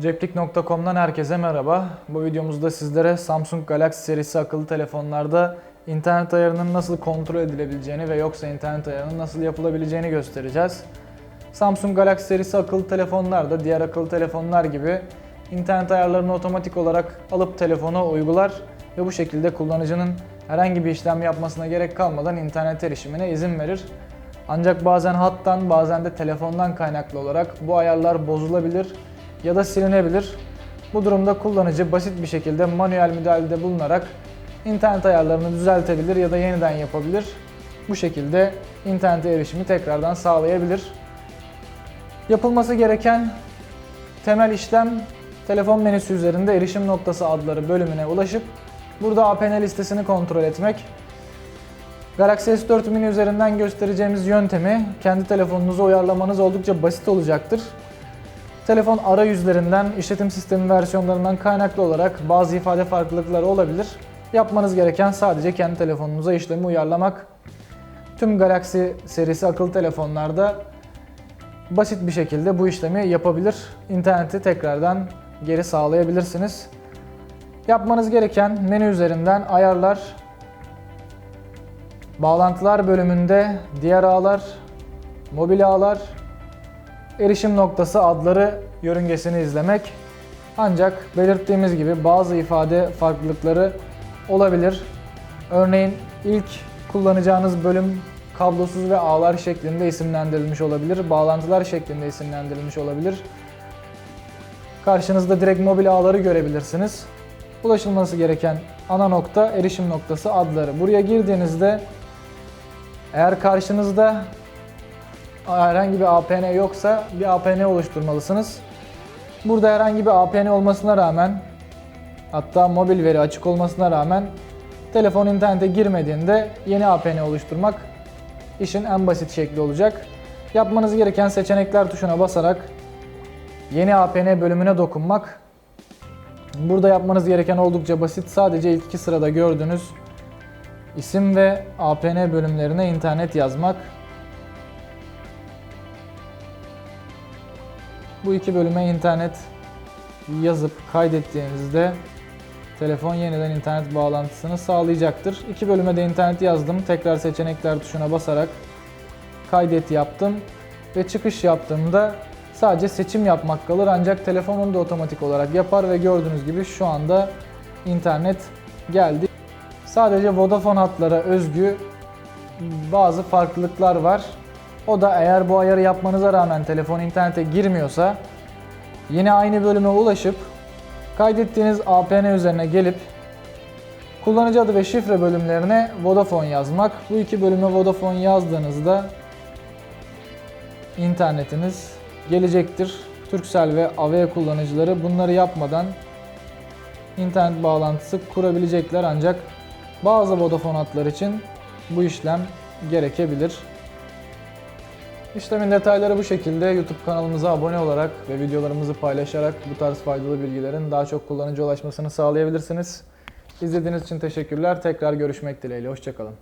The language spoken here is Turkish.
Ceplik.com'dan herkese merhaba. Bu videomuzda sizlere Samsung Galaxy serisi akıllı telefonlarda internet ayarının nasıl kontrol edilebileceğini ve yoksa internet ayarının nasıl yapılabileceğini göstereceğiz. Samsung Galaxy serisi akıllı telefonlarda diğer akıllı telefonlar gibi internet ayarlarını otomatik olarak alıp telefona uygular ve bu şekilde kullanıcının herhangi bir işlem yapmasına gerek kalmadan internet erişimine izin verir. Ancak bazen hattan bazen de telefondan kaynaklı olarak bu ayarlar bozulabilir ya da silinebilir. Bu durumda kullanıcı basit bir şekilde manuel müdahalede bulunarak internet ayarlarını düzeltebilir ya da yeniden yapabilir. Bu şekilde internete erişimi tekrardan sağlayabilir. Yapılması gereken temel işlem telefon menüsü üzerinde erişim noktası adları bölümüne ulaşıp burada APN listesini kontrol etmek. Galaxy S4 mini üzerinden göstereceğimiz yöntemi kendi telefonunuza uyarlamanız oldukça basit olacaktır. Telefon arayüzlerinden, işletim sistemi versiyonlarından kaynaklı olarak bazı ifade farklılıkları olabilir. Yapmanız gereken sadece kendi telefonunuza işlemi uyarlamak. Tüm Galaxy serisi akıllı telefonlarda basit bir şekilde bu işlemi yapabilir. İnterneti tekrardan geri sağlayabilirsiniz. Yapmanız gereken menü üzerinden ayarlar, bağlantılar bölümünde diğer ağlar, mobil ağlar, erişim noktası adları yörüngesini izlemek. Ancak belirttiğimiz gibi bazı ifade farklılıkları olabilir. Örneğin ilk kullanacağınız bölüm kablosuz ve ağlar şeklinde isimlendirilmiş olabilir. Bağlantılar şeklinde isimlendirilmiş olabilir. Karşınızda direkt mobil ağları görebilirsiniz. Ulaşılması gereken ana nokta erişim noktası adları. Buraya girdiğinizde eğer karşınızda herhangi bir APN yoksa bir APN oluşturmalısınız. Burada herhangi bir APN olmasına rağmen hatta mobil veri açık olmasına rağmen telefon internete girmediğinde yeni APN oluşturmak işin en basit şekli olacak. Yapmanız gereken seçenekler tuşuna basarak yeni APN bölümüne dokunmak. Burada yapmanız gereken oldukça basit. Sadece ilk iki sırada gördüğünüz isim ve APN bölümlerine internet yazmak. Bu iki bölüme internet yazıp kaydettiğinizde telefon yeniden internet bağlantısını sağlayacaktır. İki bölüme de internet yazdım. Tekrar seçenekler tuşuna basarak kaydet yaptım ve çıkış yaptığımda sadece seçim yapmak kalır ancak telefonun da otomatik olarak yapar ve gördüğünüz gibi şu anda internet geldi. Sadece Vodafone hatlara özgü bazı farklılıklar var. O da eğer bu ayarı yapmanıza rağmen telefon internete girmiyorsa yine aynı bölüme ulaşıp kaydettiğiniz APN üzerine gelip kullanıcı adı ve şifre bölümlerine Vodafone yazmak. Bu iki bölüme Vodafone yazdığınızda internetiniz gelecektir. Turkcell ve AV kullanıcıları bunları yapmadan internet bağlantısı kurabilecekler ancak bazı Vodafone hatlar için bu işlem gerekebilir. İşlemin detayları bu şekilde. YouTube kanalımıza abone olarak ve videolarımızı paylaşarak bu tarz faydalı bilgilerin daha çok kullanıcı ulaşmasını sağlayabilirsiniz. İzlediğiniz için teşekkürler. Tekrar görüşmek dileğiyle. Hoşçakalın.